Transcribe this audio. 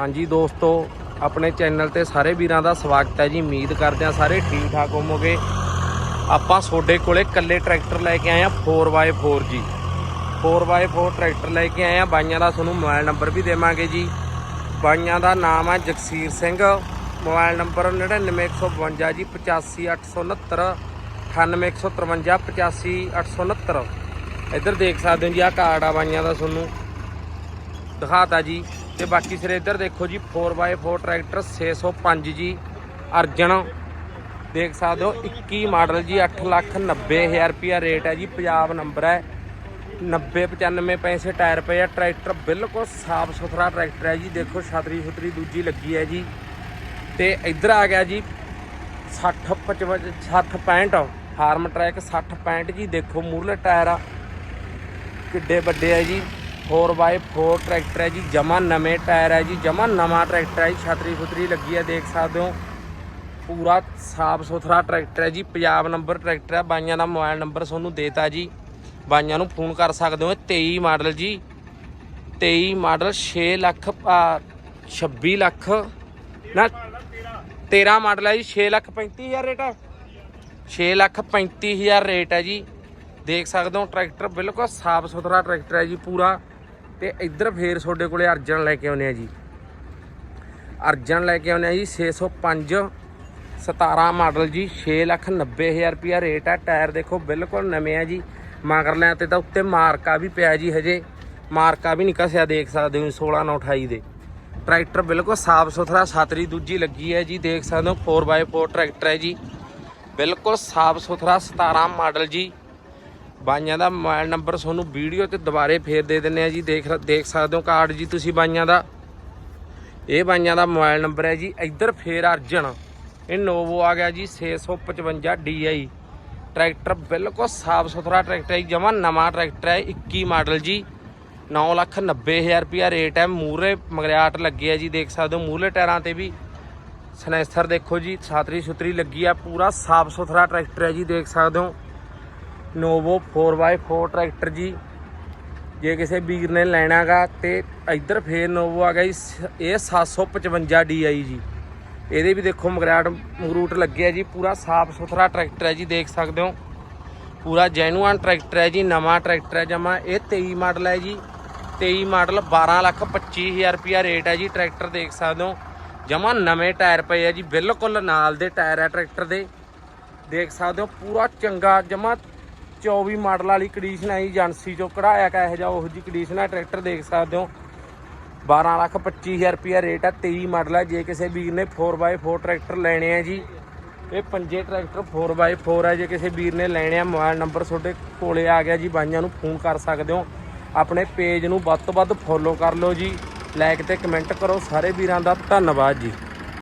ਹਾਂਜੀ ਦੋਸਤੋ, ਆਪਣੇ ਚੈਨਲ ਤੇ ਸਾਰੇ ਵੀਰਾਂ ਦਾ ਸਵਾਗਤ ਹੈ ਜੀ। ਉਮੀਦ ਕਰਦੇ ਆ ਸਾਰੇ ਠੀਕ ਠਾਕ ਹੋਵੋਗੇ। ਆਪਾਂ ਤੁਹਾਡੇ ਕੋਲੇ ਕੱਲੇ ਟਰੈਕਟਰ ਲੈ ਕੇ ਆਏ ਆ 4x4 ਜੀ। 4x4 ਟਰੈਕਟਰ ਲੈ ਕੇ ਆਏ ਆ ਬਾਈਆਂ ਦਾ ਤੁਹਾਨੂੰ ਮੋਬਾਈਲ ਨੰਬਰ ਵੀ ਦੇਵਾਂਗੇ ਜੀ। ਬਾਈਆਂ ਦਾ ਨਾਮ ਹੈ ਜਗਸੀਰ ਸਿੰਘ। ਮੋਬਾਈਲ ਨੰਬਰ 99152 ਜੀ 85869 98153 85869 ਇੱਧਰ ਦੇਖ ਸਕਦੇ ਹੋ ਜੀ ਆ ਕਾਰਡ ਆ ਬਾਈਆਂ ਦਾ ਤੁਹਾਨੂੰ। ਦਿਖਾਤਾ ਜੀ। ਤੇ ਬਾਕੀ ਸਿਰੇ ਇੱਧਰ ਦੇਖੋ ਜੀ 4x4 ਟਰੈਕਟਰ 605 ਜੀ ਅਰਜਨ। ਦੇਖ ਸਕਦੇ ਹੋ 21 ਮਾਡਲ ਜੀ 8 ਲੱਖ 90 ਹਜ਼ਾਰ ਰੁਪਿਆ ਰੇਟ ਹੈ ਜੀ, ਪੰਜਾਬ ਨੰਬਰ ਹੈ। 90 95 ਪੈਸੇ ਟਾਇਰ ਪਏ ਆ ਟਰੈਕਟਰ ਬਿਲਕੁਲ ਸਾਫ਼ ਸੁਥਰਾ ਟਰੈਕਟਰ ਹੈ ਜੀ, ਦੇਖੋ ਛਤਰੀ ਛੁਤਰੀ ਦੂਜੀ ਲੱਗੀ ਹੈ ਜੀ। ਤੇ ਇੱਧਰ ਆ ਗਿਆ ਜੀ 60 55 60 65 ਫਾਰਮ ਟਰੈਕ 60 65 ਜੀ, ਦੇਖੋ ਮੂਰਲੇ ਟਾਇਰ ਆ, ਕਿੱਡੇ ਵੱਡੇ ਆ ਜੀ। 4x4 ਟਰੈਕਟਰ ਹੈ ਜੀ ਜਮਾ ਨਵੇਂ ਟਾਇਰ ਹੈ ਜੀ ਜਮਾ ਨਵਾਂ ਟਰੈਕਟਰ ਹੈ ਜੀ ਛਤਰੀ ਫੁਤਰੀ ਲੱਗੀ ਹੈ ਦੇਖ ਸਕਦੇ ਹੋ। ਪੂਰਾ ਸਾਫ਼ ਸੁਥਰਾ ਟਰੈਕਟਰ ਹੈ ਜੀ ਪੰਜਾਬ ਨੰਬਰ ਟਰੈਕਟਰ ਹੈ ਬਾਈਆਂ ਦਾ ਮੋਬਾਈਲ ਨੰਬਰ ਤੁਹਾਨੂੰ ਦੇਤਾ ਜੀ। ਬਾਈਆਂ ਨੂੰ ਫੋਨ ਕਰ ਸਕਦੇ ਹੋ ਇਹ 23 ਮਾਡਲ ਜੀ 23 ਮਾਡਲ 6 ਲੱਖ ਆ, 26 ਲੱਖ ਨਾ 13 ਮਾਡਲ ਹੈ ਜੀ 6 ਲੱਖ 35000 ਰੇਟ ਹੈ। 6 ਲੱਖ 35000 ਰੇਟ ਹੈ ਜੀ। ਦੇਖ ਸਕਦੇ ਹੋ ਟਰੈਕਟਰ ਬਿਲਕੁਲ ਸਾਫ਼ ਸੁਥਰਾ ਟਰੈਕਟਰ ਹੈ ਜੀ ਪੂਰਾ ਤੇ ਇੱਧਰ ਫੇਰ ਤੁਹਾਡੇ ਕੋਲੇ ਅਰਜਨ ਲੈ ਕੇ ਆਉਨੇ ਆ ਜੀ। ਅਰਜਨ ਲੈ ਕੇ ਆਉਨੇ ਆ ਜੀ 605 17 ਮਾਡਲ ਜੀ 6 ਲੱਖ 90 ਹਜ਼ਾਰ ਰੁਪਿਆ ਰੇਟ ਹੈ ਟਾਇਰ ਦੇਖੋ ਬਿਲਕੁਲ ਨਵੇਂ ਆ ਜੀ। ਮਗਰਲਿਆਂ ਤੇ ਤਾਂ ਉੱਤੇ ਮਾਰਕਾ ਵੀ ਪਿਆ ਜੀ ਹਜੇ। ਮਾਰਕਾ ਵੀ ਨਹੀਂ ਕਸਿਆ, ਦੇਖ ਸਕਦੇ ਹੋ 16 9 28 ਦੇ। ਟਰੈਕਟਰ ਬਿਲਕੁਲ ਸਾਫ਼ ਸੁਥਰਾ, ਛਤਰੀ ਦੂਜੀ ਲੱਗੀ ਹੈ ਜੀ, ਦੇਖ ਸਕਦੇ ਹੋ 4x4 ਟਰੈਕਟਰ ਹੈ ਜੀ। ਬਿਲਕੁਲ ਸਾਫ਼ ਸੁਥਰਾ 17 ਮਾਡਲ ਜੀ। ਬਾਈਆਂ ਦਾ ਮੋਬਾਈਲ ਨੰਬਰ ਤੁਹਾਨੂੰ ਵੀਡੀਓ ਤੇ ਦੁਬਾਰੇ ਫੇਰ ਦੇ ਦਿੰਨੇ ਆ ਜੀ। ਦੇਖ ਦੇਖ ਸਕਦੇ ਹੋ ਕਾਰਡ ਜੀ ਤੁਸੀਂ ਬਾਈਆਂ ਦਾ। ਇਹ ਬਾਈਆਂ ਦਾ ਮੋਬਾਈਲ ਨੰਬਰ ਹੈ ਜੀ। ਇੱਧਰ ਫੇਰ ਅਰਜਨ। ਇਹ ਨੋਵੋ ਆ ਗਿਆ ਜੀ 655 DI ਟਰੈਕਟਰ ਬਿਲਕੁਲ ਸਾਫ਼ ਸੁਥਰਾ ਟਰੈਕਟਰ ਹੈ ਜਮਾ ਨਵਾਂ ਟਰੈਕਟਰ ਹੈ 21 ਮਾਡਲ ਜੀ। 9 ਲੱਖ 90 ਹਜ਼ਾਰ ਰੁਪਿਆ ਰੇਟ ਹੈ। ਮੂਰੇ ਮਗਰਿਆਟ ਲੱਗੇ ਆ ਜੀ, ਦੇਖ ਸਕਦੇ ਹੋ। ਮੂਰਲੇ ਟਾਇਰਾਂ ਤੇ ਵੀ ਸਨੈਸਰ ਦੇਖੋ ਜੀ ਛਾਤਰੀ ਸੁਤਰੀ ਲੱਗੀ ਆ। ਪੂਰਾ ਸਾਫ਼ ਸੁਥਰਾ ਟਰੈਕਟਰ ਹੈ ਜੀ, ਦੇਖ ਸਕਦੇ ਹੋ। ਨੋਵੋ 4x4 ਟਰੈਕਟਰ ਜੀ। ਜੇ ਕਿਸੇ ਵੀਰ ਨੇ ਲੈਣਾਗਾ ਤੇ ਇੱਧਰ ਫੇਰ ਨੋਵੋ ਆ ਗਿਆ ਜੀ। ਸ- ਇਹ 755 DI ਜੀ। ਇਹਦੇ ਵੀ ਦੇਖੋ ਮਗਰਾਟ ਮਗਰੂਟ ਲੱਗੇ ਆ ਜੀ। ਪੂਰਾ ਸਾਫ਼ ਸੁਥਰਾ ਟਰੈਕਟਰ ਹੈ ਜੀ, ਦੇਖ ਸਕਦੇ ਹੋ। ਪੂਰਾ ਜੈਨੂਅਨ ਟਰੈਕਟਰ ਹੈ ਜੀ, ਨਵਾਂ ਟਰੈਕਟਰ ਹੈ ਜਮਾ। ਇਹ 23 ਮਾਡਲ ਹੈ ਜੀ। 23 ਮਾਡਲ 12 ਲੱਖ 25 ਹਜ਼ਾਰ ਰੁਪਿਆ ਰੇਟ ਹੈ ਜੀ ਟਰੈਕਟਰ ਦੇਖ ਸਕਦੇ ਹੋ। ਜਮਾ ਨਵੇਂ ਟਾਇਰ ਪਏ ਆ ਜੀ। ਬਿਲਕੁਲ ਨਾਲ ਦੇ ਟਾਇਰ ਹੈ ਟਰੈਕਟਰ ਦੇ। ਦੇਖ ਸਕਦੇ ਹੋ, ਪੂਰਾ ਚੰਗਾ ਜਮਾ 24 ਮਾਡਲ ਵਾਲੀ ਕੰਡੀਸ਼ਨ ਆਈ ਏਜੰਸੀ ਚੋਂ ਕਢਾਇਆ ਕਾ ਇਹੋ ਜਿਹਾ, ਉਹੋ ਜੀ ਕੰਡੀਸ਼ਨ ਹੈ ਟਰੈਕਟਰ ਦੇਖ ਸਕਦੇ ਹੋ। 12 ਲੱਖ 25 ਹਜ਼ਾਰ ਰੁਪਿਆ ਰੇਟ ਹੈ 23 ਮਾਡਲ ਹੈ ਜੇ ਕਿਸੇ ਵੀਰ ਨੇ 4x4 ਟਰੈਕਟਰ ਲੈਣੇ ਆ ਜੀ, ਇਹ ਪੰਜੇ ਟਰੈਕਟਰ 4x4 ਹੈ ਜੇ ਕਿਸੇ ਵੀਰ ਨੇ ਲੈਣੇ ਆ ਮੋਬਾਈਲ ਨੰਬਰ ਤੁਹਾਡੇ ਕੋਲੇ ਆ ਗਿਆ ਜੀ, ਬਾਈਆਂ ਨੂੰ ਫੋਨ ਕਰ ਸਕਦੇ ਹੋ। ਆਪਣੇ ਪੇਜ ਨੂੰ ਵੱਧ ਤੋਂ ਵੱਧ ਫੋਲੋ ਕਰ ਲਓ ਜੀ। ਲਾਈਕ ਤੇ ਕਮੈਂਟ ਕਰੋ। ਸਾਰੇ ਵੀਰਾਂ ਦਾ ਧੰਨਵਾਦ ਜੀ।